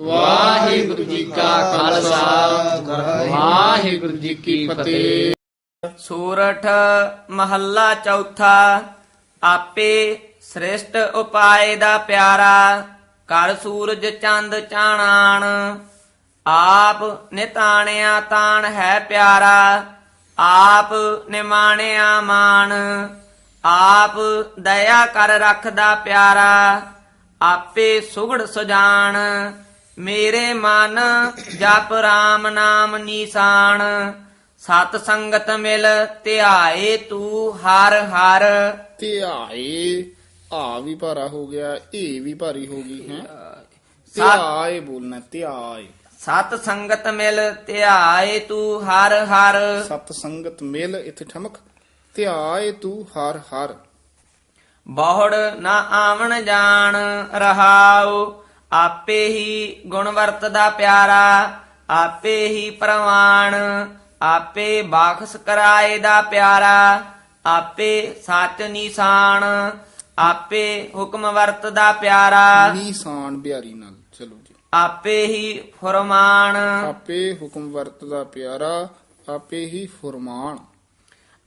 ਵਾਹਿਗੁਰੂ ਜੀ ਕਾ ਖਾਲਸਾ। ਵਾਹਿਗੁਰੂ ਜੀ ਕੀ ਫਤਿਹ। ਸੂਰਠ ਮਹੱਲਾ ਚੌਥਾ, ਆਪੇ ਸ੍ਰਿਸ਼ਟ ਉਪਾਏ ਦਾ ਪਿਆਰਾ, ਕਰ ਸੂਰਜ ਚੰਦ ਚਾਣਾਣ। ਆਪ ਨਿਤਾਣਿਆ ਤਾਣ ਹੈ ਪਿਆਰਾ, ਆਪ ਨਿਮਾਣਿਆ ਮਾਨ ਆਪ ਦਇਆ ਕਰ ਰੱਖਦਾ ਪਿਆਰਾ, ਆਪੇ ਸੁਗੜ ਸੁਜਾਨ ਮੇਰੇ ਮਨ ਜਪ ਰਾਮ ਨਾਮ ਨੀਸਾਨ ਸਤ ਸੰਗਤ ਮਿਲ ਧਿਆਏ ਤੂੰ ਹਰ ਹਰ। ਧਿਆਏ ਆ ਵੀ ਭਾਰਾ ਹੋ ਗਿਆ ਏ ਵੀ ਭਾਰੀ ਹੋ ਗਈ ਹੈ? ਧਿਆਏ ਬੋਲਣਾ ਧਿਆਏ। ਸਤ ਸੰਗਤ ਮਿਲ ਧਿਆਏ ਤੂੰ ਹਰ ਹਰ। ਸਤ ਸੰਗਤ ਮਿਲ ਇੱਥੇ ਠਮਕ ਧਿਆਏ ਤੂੰ ਹਰ ਹਰ। ਬਹੁੜ ਨਾ ਆਵਣ ਜਾਣ ਰਹਾਉ ਆਪੇ ਹੀ ਗੁਣ ਵਰਤਦਾ ਪਿਆਰਾ ਆਪੇ ਹੀ ਪ੍ਰਵਾਣ ਆਪੇ ਬਾਖਸ ਕਰਾਏ ਦਾ ਪਿਆਰਾ ਆਪੇ ਸੱਚ ਨਿਸ਼ਾਨ ਆਪੇ ਹੁਕਮ ਵਰਤਦਾ ਪਿਆਰਾ। ਨੀਸਾਨ ਬਿਹਾਰੀ ਨਾਲ ਚਲੋ ਜੀ। ਆਪੇ ਹੀ ਫਰਮਾਨ। ਆਪੇ ਹੁਕਮ ਵਰਤਦਾ ਪਿਆਰਾ ਆਪੇ ਹੀ ਫਰਮਾਨ।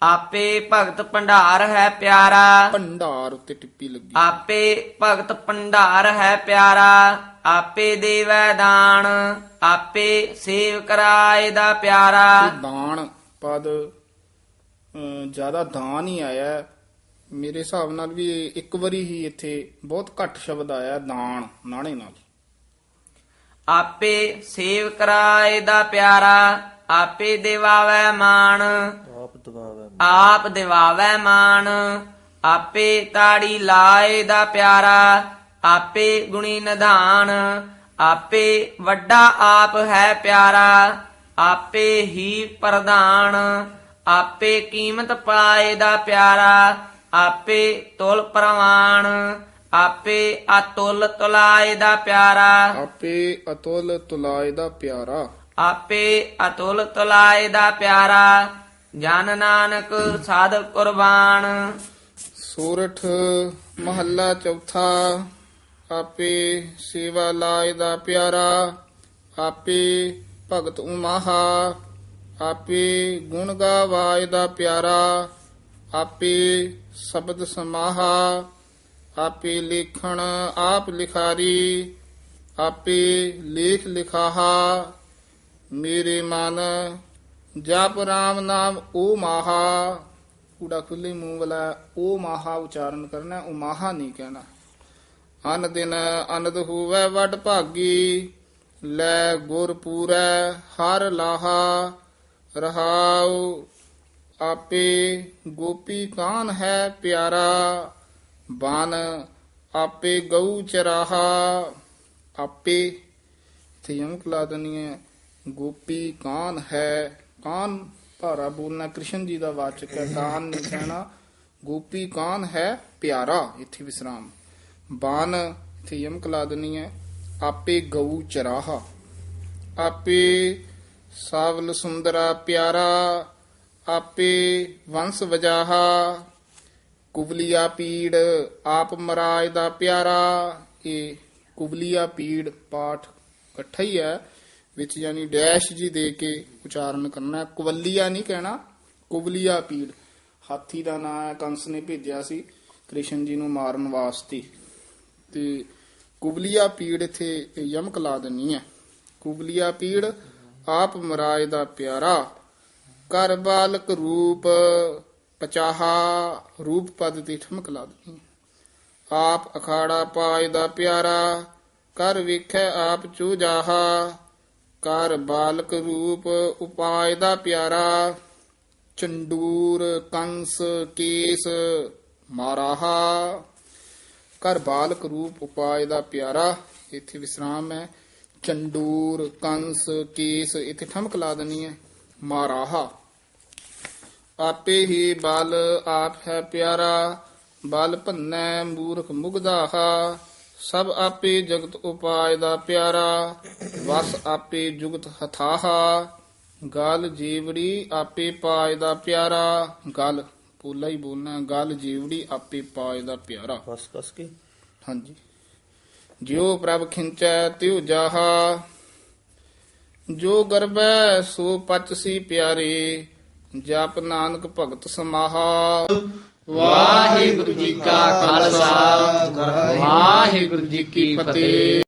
ਆਪੇ ਭਗਤ ਭੰਡਾਰ ਹੈ ਪਿਆਰਾ। ਭੰਡਾਰ ਉੱਤੇ ਟਿੱਪੀ ਲੱਗੀ। ਆਪੇ ਭਗਤ ਭੰਡਾਰ ਹੈ ਪਿਆਰਾ। ਆਪੇ ਦੇਵੈ ਦਾਨ ਆਪੇ ਸੇਵ ਕਰਾਏ ਦਾ ਪਿਆਰਾ। ਇਹ ਦਾਨ ਪਦ ਜ਼ਿਆਦਾ ਦਾਨ ਹੀ ਆਇਆ ਹੈ। ਮੇਰੇ ਹਿਸਾਬ ਨਾਲ ਵੀ ਇਹ ਇੱਕ ਵਾਰੀ ਹੀ ਇੱਥੇ ਬਹੁਤ ਘੱਟ ਸ਼ਬਦ ਆਇਆ ਦਾਨ ਨਾਣੇ ਨਾਲ। ਆਪੇ ਸੇਵ ਕਰਾਏ ਦਾ ਪਿਆਰਾ। ਆਪੇ ਦਿਵਾਵੈ ਮਾਨ ਆਪ ਦਿਵਾਵੈ ਮਾਨ ਆਪੇ ਤਾੜੀ ਲਾਏ ਦਾ ਪਿਆਰਾ। ਆਪੇ ਗੁਣੀ ਨਿਧਾਨ। ਆਪੇ ਵੱਡਾ ਆਪ ਹੈ ਪਿਆਰਾ। ਆਪੇ ਹੀ ਪ੍ਰਧਾਨ। ਆਪੇ ਕੀਮਤ ਪਾਏ ਦਾ ਪਿਆਰਾ। ਆਪੇ ਤੁਲ ਪ੍ਰਵਾਨ। ਆਪੇ ਅਤੁਲ ਤੁਲਾਏ ਦਾ ਪਿਆਰਾ। ਆਪੇ ਅਤੁਲ ਤੁਲਾਏ ਦਾ ਪਿਆਰਾ। ਆਪੇ ਅਤੁਲ ਤੁਲਾਏ ਦਾ ਪਿਆਰਾ ਜਨ ਨਾਨਕ ਸਾਧ ਕੁਰਬਾਨ। ਸੋਰਠ ਮਹੱਲਾ ਚੌਥਾ, ਆਪੇ ਸੇਵਾ ਲਾਏ ਦਾ ਪਿਆਰਾ, ਆਪੇ ਭਗਤ ਉਮਾਹਾ, ਆਪੇ ਗੁਣ ਗਾਵਾਏ ਦਾ ਪਿਆਰਾ, ਆਪੇ ਸ਼ਬਦ ਸਮਾਹਾ, ਆਪੇ ਲੇਖਣ ਆਪ ਲਿਖਾਰੀ, ਆਪੇ ਲੇਖ ਲਿਖਾਹਾ ਮੇਰੇ ਮਨ, ਜਪ ਰਾਮ ਨਾਮ, ਓ ਮਾਹਾ। ਕੂੜਾ ਖੁੱਲੇ ਮੂੰਹ ਵਾਲਾ, ਓ ਮਾਹਾ ਉਚਾਰਨ ਕਰਨਾ, ਓ ਮਾਹਾ ਨਹੀਂ ਕਹਿਣਾ। ਅਨ ਦਿਨ ਅਨੰਦ ਹੋਵੇ, ਵਡ ਭਾਗੀ। ਲੈ ਗੁਰ ਪੂਰੈ, ਹਰ ਲਾਹਾ। ਰਹਾਉ ਆਪੇ, ਗੋਪੀ ਕਾਨ ਹੈ ਪਿਆਰਾ। ਬਨ ਆਪੇ ਗਊ ਚਰਾਹਾ। ਆਪੇ, ਇੱਥੇ ਯਮਕ ਲਾ ਦੇਣੀ ਹੈ। ਗੋਪੀ ਕਾਨ ਹੈ, ਕਾਨ ਭਾਰਾ ਬੋਲਣਾ ਕ੍ਰਿਸ਼ਨ ਜੀ ਦਾ ਵਾਚਕ ਹੈ, ਕਾਨ ਨਹੀਂ ਕਹਿਣਾ ਗੋਪੀ ਕਾਨ ਹੈ ਪਿਆਰਾ, ਇੱਥੇ ਵਿਸਰਾਮ। ਬਾਨ ਇੱਥੇ ਯਮਕ ਲਾ ਦੇਣੀ ਹੈ। ਆਪੇ ਗਊ ਚਰਾਹਾ। ਆਪੇ ਸਾਵਲ ਸੁੰਦਰਾ ਪਿਆਰਾ। ਆਪੇ ਵੰਸ ਵਜਾਹਾ। ਕੁਬਲੀਆ ਪੀੜ ਆਪ ਮਰਾਜ ਦਾ ਪਿਆਰਾ। ਇਹ ਕੁਬਲੀਆ ਪੀੜ ਪਾਠ ਇਕੱਠਾ ਹੀ ਹੈ। ਵਿੱਚ ਯਾਨੀ ਡੈਸ਼ ਜੀ ਦੇ ਕੇ ਉਚਾਰਨ ਕਰਨਾ ਹੈ। ਕੁਵਲੀਆ ਨਹੀਂ ਕਹਿਣਾ ਕੁਬਲੀਆ ਪੀੜ। ਹਾਥੀ ਦਾ ਨਾਮ ਹੈ, ਕੰਸ ਨੇ ਭੇਜਿਆ ਸੀ ਕ੍ਰਿਸ਼ਨ ਜੀ ਨੂੰ ਮਾਰਨ ਵਾਸਤੇ। ਤੇ ਕੁਬਲੀਆ ਪੀੜ ਇੱਥੇ ਯਮਕ ਲਾ ਦੇਣੀ ਹੈ ਕੁਬਲੀਆ ਪੀੜ, ਆਪ ਮਰਾਜ ਦਾ ਪਿਆਰਾ ਕਰ ਬਾਲਕ ਰੂਪ, ਪਚਾਹਾ, ਰੂਪ ਪਦ ਤੇ ਠਮਕ ਲਾ ਦੇਣੀ ਆਪ ਅਖਾੜਾ ਪਾਇ ਦਾ ਪਿਆਰਾ ਕਰ ਵੇਖੈ ਆਪ ਚੂਜਾਹਾ ਕਰ ਬਾਲਕ ਰੂਪ ਉਪਾਇ ਦਾ ਪਿਆਰਾ, ਚੰਡੂਰ, ਕੰਸ, ਕੇਸ ਮਾਰਾਹਾ। ਕਰ ਬਾਲਕ ਰੂਪ ਉਪਾਇ ਦਾ ਪਿਆਰਾ, ਇੱਥੇ ਵਿਸਰਾਮ ਹੈ। ਚੰਡੂਰ, ਕੰਸ, ਕੇਸ, ਇੱਥੇ ਠਮਕ ਲਾ ਦੇਣੀ ਹੈ। ਮਾਰਾਹਾ। ਆਪੇ ਹੀ ਬਲ ਆਪ ਹੈ ਪਿਆਰਾ, ਬਲ ਭੰਨੈ ਮੂਰਖ ਮੁਗਦਾਹਾ ਸਭ ਆਪੇ ਜਗਤ ਉਪਾਇ ਦਾ ਪਿਆਰਾ ਵਸ ਆਪੇ ਜੁਗਤ ਹਥਾਹਾ ਗਲ ਜੀਵੜੀ ਆਪੇ ਪਾਇ ਦਾ ਪਿਆਰਾ ਗਲ ਪੋਲਾ ਹੀ ਬੋਲਣਾ ਗਲ ਜੀਵੜੀ ਆਪੇ ਪਾਇ ਦਾ ਪਿਆਰਾ। ਕਸ ਕਸ ਕੇ? ਹਾਂਜੀ। ਜਿਉ ਪ੍ਰਭ ਖਿੰਚੈ ਤਿਉ ਜਾਹਾ। ਜੋ ਗਰਬੈ ਸੋ ਪਚਸੀ ਪਿਆਰੇ। ਜਪ ਨਾਨਕ ਭਗਤ ਸਮਾਹਾ। ਵਾਹਿਗੁਰੂ ਜੀ ਕਾ ਖਾਲਸਾ। ਵਾਹਿਗੁਰੂ ਜੀ ਕੀ ਫਤਿਹ।